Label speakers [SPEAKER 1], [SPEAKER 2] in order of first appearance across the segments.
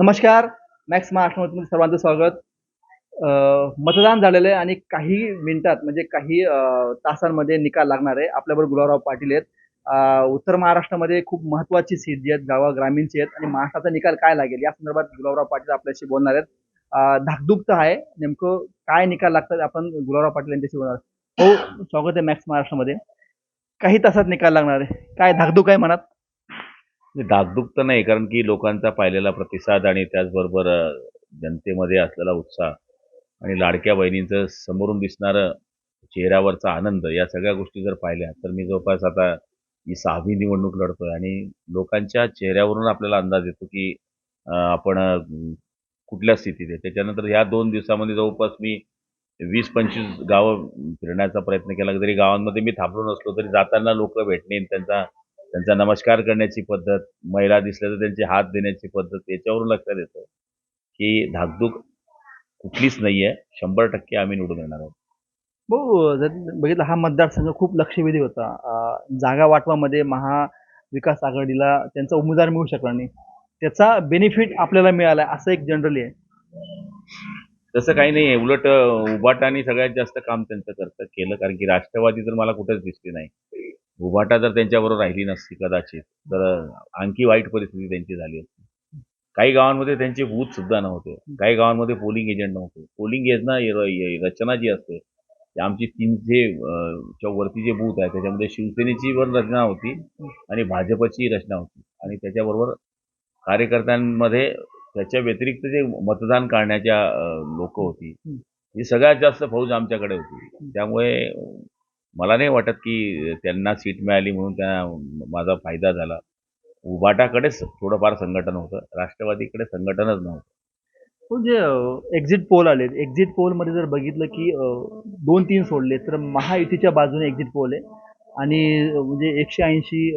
[SPEAKER 1] नमस्कार. मॅक्स महाराष्ट्रामध्ये सर्वांचं स्वागत. मतदान झालेलं आहे आणि काही मिनिटात म्हणजे काही तासांमध्ये निकाल लागणार आहे. आपल्याबरोबर गुलाबराव पाटील आहेत. उत्तर महाराष्ट्रामध्ये खूप महत्वाची सीट जी आहेत गावा ग्रामीणची आहेत आणि महाराष्ट्राचा निकाल काय लागेल? या संदर्भात गुलाबराव पाटील आपल्याशी बोलणार आहेत. अं, धाकधूक तर आहे. नेमकं काय निकाल लागतात आपण गुलाबराव पाटील यांच्याशी बोलणार हो स्वागत आहे मॅक्स महाराष्ट्रामध्ये. काही तासात निकाल लागणार आहे. काय धाकधूक आहे मनात?
[SPEAKER 2] म्हणजे नाही, तर नाही कारण की लोकांचा पाहिलेला प्रतिसाद आणि त्याचबरोबर जनतेमध्ये असलेला उत्साह आणि लाडक्या बहिणींचं समोरून दिसणारं चेहऱ्यावरचा आनंद या सगळ्या गोष्टी जर पाहिल्या तर मी जवळपास आता ही सहावी निवडणूक लढतोय आणि लोकांच्या चेहऱ्यावरून आपल्याला अंदाज येतो की आपण कुठल्या स्थितीत आहे. त्याच्यानंतर ह्या दोन दिवसामध्ये जवळपास मी वीस पंचवीस गावं फिरण्याचा प्रयत्न केला जरी गावांमध्ये मी थांबलो नसलो तरी जाताना लोक भेटणे त्यांचा त्यांचा नमस्कार करण्याची पद्धत महिला दिसल्या तर त्यांचे हात देण्याची पद्धत याच्यावरून लक्षात येतं की धाकधूक कुठलीच नाही आहे शंभर टक्के आम्ही निवडून येणार आहोत.
[SPEAKER 1] हो जर बघितलं हा मतदारसंघ खूप लक्षवेधी होता. जागा वाटवामध्ये महाविकास आघाडीला त्यांचा उमेदवार मिळू शकला नाही. त्याचा बेनिफिट आपल्याला मिळाला असं एक जनरली आहे.
[SPEAKER 2] तसं काही नाही आहे उलट उभाटाने सगळ्यात जास्त काम त्यांचं करतं केलं. कारण की राष्ट्रवादी तर मला कुठेच दिसली नाही. उभाटा जर त्यांच्याबरोबर राहिली नसती कदाचित तर आणखी वाईट परिस्थिती त्यांची झाली असती. काही गावांमध्ये त्यांचे बूथ सुद्धा नव्हते. काही गावांमध्ये पोलिंग एजंट नव्हते. पोलिंग योजना रचना जी असते आमची तीनशे वरती जे बूथ आहे त्याच्यामध्ये शिवसेनेची पण रचना होती आणि भाजपची रचना होती. आणि त्याच्याबरोबर कार्यकर्त्यांमध्ये त्याच्या व्यतिरिक्त जे मतदान करण्याच्या लोक होती ही सगळ्यात जास्त फौज आमच्याकडे होती. त्यामुळे मला नाही वाटत की त्यांना सीट मिळाली म्हणून त्या माझा फायदा झाला. उभाटाकडेच थोडंफार संघटन होतं. राष्ट्रवादीकडे संघटनच नव्हतं.
[SPEAKER 1] म्हणजे एक्झिट पोल आले एक्झिट पोलमध्ये जर बघितलं की दोन तीन सोडले तर महायुतीच्या बाजूने एक्झिट पोल आहे. आणि म्हणजे एकशे ऐंशी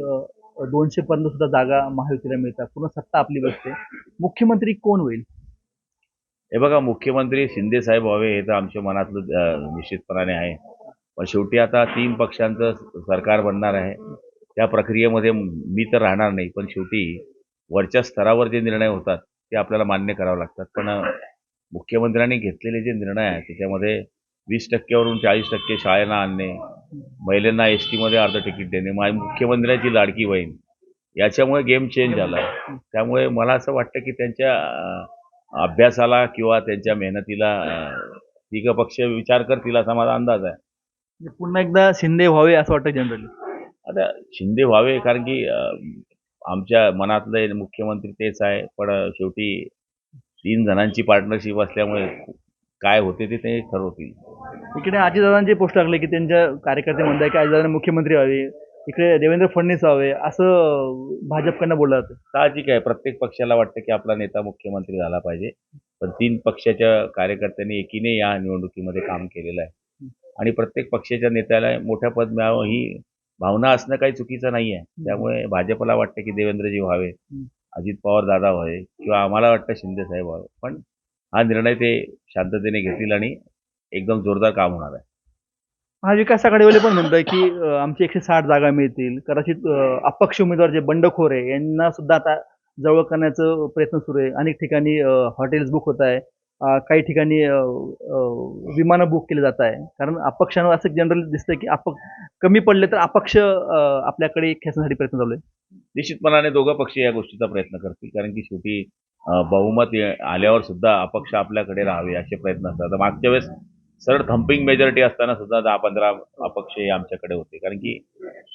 [SPEAKER 1] दोनशे पर्यंत सुद्धा जागा महायुतीला मिळतात. पूर्ण सत्ता आपली बसते. मुख्यमंत्री कोण होईल?
[SPEAKER 2] हे बघा मुख्यमंत्री शिंदे साहेब व्हावे हे तर आमच्या मनातलं निश्चितपणाने आहे. पण शेवटी आता तीन पक्षांचं सरकार बनणार आहे. त्या प्रक्रियेमध्ये मी तर राहणार नाही पण शेवटी वरच्या स्तरावर जे निर्णय होतात ते आपल्याला मान्य करावे लागतात. पण मुख्यमंत्र्यांनी घेतलेले जे निर्णय आहेत त्याच्यामध्ये वीस टक्क्यावरून चाळीस टक्के शाळेला आणणे महिलांना एस टीमध्ये अर्ध तिकीट देणे मा मुख्यमंत्र्याची लाडकी बहीण याच्यामुळे गेम चेंज झाला. त्यामुळे मला असं वाटतं की त्यांच्या अभ्यासाला किंवा त्यांच्या मेहनतीला तिघ पक्ष विचार करतील असा माझा अंदाज आहे.
[SPEAKER 1] पुन्हा एकदा शिंदे व्हावे असं वाटतं जनरली
[SPEAKER 2] आता शिंदे व्हावे कारण की आमच्या मनातले मुख्यमंत्री तेच आहे. पण शेवटी तीन जणांची पार्टनरशिप असल्यामुळे काय होते ते ते ठरवतील.
[SPEAKER 1] इकडे अजितदादांचे पोस्ट लागले की त्यांच्या कार्यकर्ते म्हणतात की अजितदादांनी मुख्यमंत्री व्हावे. इकडे देवेंद्र फडणवीस व्हावे. असं भाजपकडनं बोललं जातं
[SPEAKER 2] साहजिक आहे. प्रत्येक पक्षाला वाटतं की आपला नेता मुख्यमंत्री झाला पाहिजे. पण तीन पक्षाच्या कार्यकर्त्यांनी एकीने या निवडणुकीमध्ये काम केलेलं आहे. आणि प्रत्येक पक्षाच्या नेत्याला मोठ्या पद मिळावं ही भावना असणं काही चुकीचं नाही आहे त्यामुळे भाजपला वाटतं की देवेंद्रजी व्हावे अजित पवार दादा व्हावे किंवा आम्हाला वाटतं शिंदे साहेब व्हावे. पण हा निर्णय ते शांततेने घेतील आणि एकदम जोरदार काम होणार आहे.
[SPEAKER 1] महाविकास आघाडीवाले पण म्हणतात की आमची एकशे साठ जागा मिळतील. कदाचित अपक्ष उमेदवार जे बंडखोर आहे यांना सुद्धा आता जवळ करण्याचं प्रयत्न सुरू आहे. अनेक ठिकाणी हॉटेल्स बुक होत आहे. काही ठिकाणी विमानं बुक केली जात आहे. कारण अपक्षांवर असं जनरल दिसतं की अपक्ष कमी पडले तर अपक्ष आपल्याकडे खेचण्यासाठी प्रयत्न चालू आहे.
[SPEAKER 2] निश्चितपणाने दोघं पक्ष या गोष्टीचा प्रयत्न करतील. कारण की शेवटी बहुमत आल्यावर सुद्धा अपक्ष आपल्याकडे राहावे असे प्रयत्न असतात. मागच्या वेळेस सरळ थम्पिंग मेजॉरिटी असताना सुद्धा दहा पंधरा अपक्ष हे आमच्याकडे होते. कारण की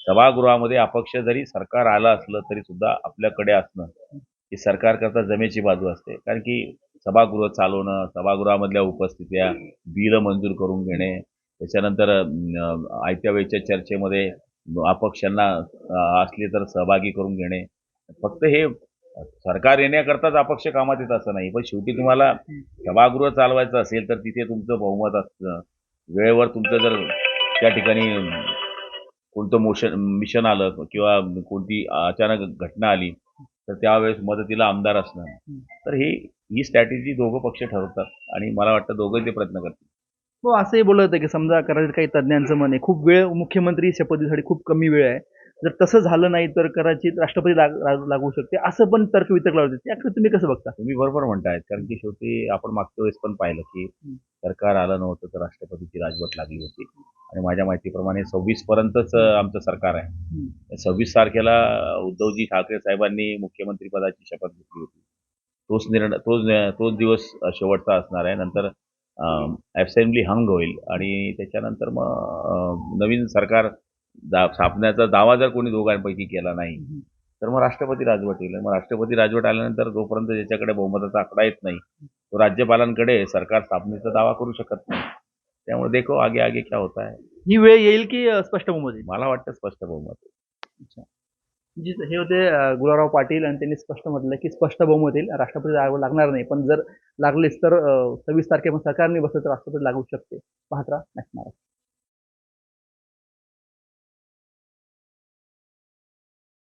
[SPEAKER 2] सभागृहामध्ये अपक्ष जरी सरकार आलं असलं तरी सुद्धा आपल्याकडे असणं ही सरकार करता जमेची बाजू असते. कारण की सभागृह चालवणं सभागृहामधल्या उपस्थित्या बिलं मंजूर करून घेणे त्याच्यानंतर आयत्या वेळच्या चर्चेमध्ये अपक्षांना असले तर सहभागी करून घेणे. फक्त हे सरकार येण्याकरताच अपक्ष कामात येत असं नाही. पण शेवटी तुम्हाला सभागृह चालवायचं असेल तर तिथे तुमचं बहुमत असतं. वेळेवर तुमचं जर त्या ठिकाणी कोणतं मोशन मिशन आलं किंवा कोणती अचानक घटना आली तर त्यावेळेस मदतीला आमदार असणं तर हे ही स्ट्रॅटेजी दोघं पक्ष ठरवतात आणि मला वाटतं दोघंही ते प्रयत्न करतील.
[SPEAKER 1] हो असंही बोलत होतं की समजा कदाचित काही तज्ज्ञांचं म्हणे खूप वेळ मुख्यमंत्री शपथीसाठी खूप कमी वेळ आहे. जर तसं झालं नाही तर कदाचित राष्ट्रपती लाग- शकते. असं पण तर्क वितर्क लावते त्याकडे तुम्ही कसं बघता?
[SPEAKER 2] तुम्ही बरोबर म्हणतायत. कारण की शेवटी आपण मागच्या वेळेस पण पाहिलं की सरकार आलं नव्हतं तर राष्ट्रपतीची राजवट लागली होती. आणि माझ्या माहितीप्रमाणे सव्वीस पर्यंतच आमचं सरकार आहे. सव्वीस तारखेला उद्धवजी ठाकरे साहेबांनी मुख्यमंत्री पदाची शपथ घेतली होती. तोच निर्णय तोच तोच दिवस शेवटचा असणार आहे. नंतर असेंब्ली हंग होईल आणि त्याच्यानंतर मग नवीन सरकार दा स्थापण्याचा दावा जर कोणी दोघांपैकी केला नाही तर मग राष्ट्रपती राजवट येईल. मग राष्ट्रपती राजवट आल्यानंतर जोपर्यंत ज्याच्याकडे बहुमताचा आकडा येत नाही तो राज्यपालांकडे सरकार स्थापनेचा दावा करू शकत नाही. त्यामुळे देखो आगे आगे क्या होता है?
[SPEAKER 1] ही वेळ येईल की स्पष्ट बहुमत येईल?
[SPEAKER 2] मला वाटतं स्पष्ट बहुमत आहे.
[SPEAKER 1] जी हे होते गुलाबराव पाटील आणि त्यांनी स्पष्ट म्हटलं की स्पष्ट बहुमतील राष्ट्रपती लागू लागणार नाही पण जर लागलीच तर सव्वीस तारखेपर्यंत सरकारने बसलं तर राष्ट्रपती लागू शकते पाहत राहा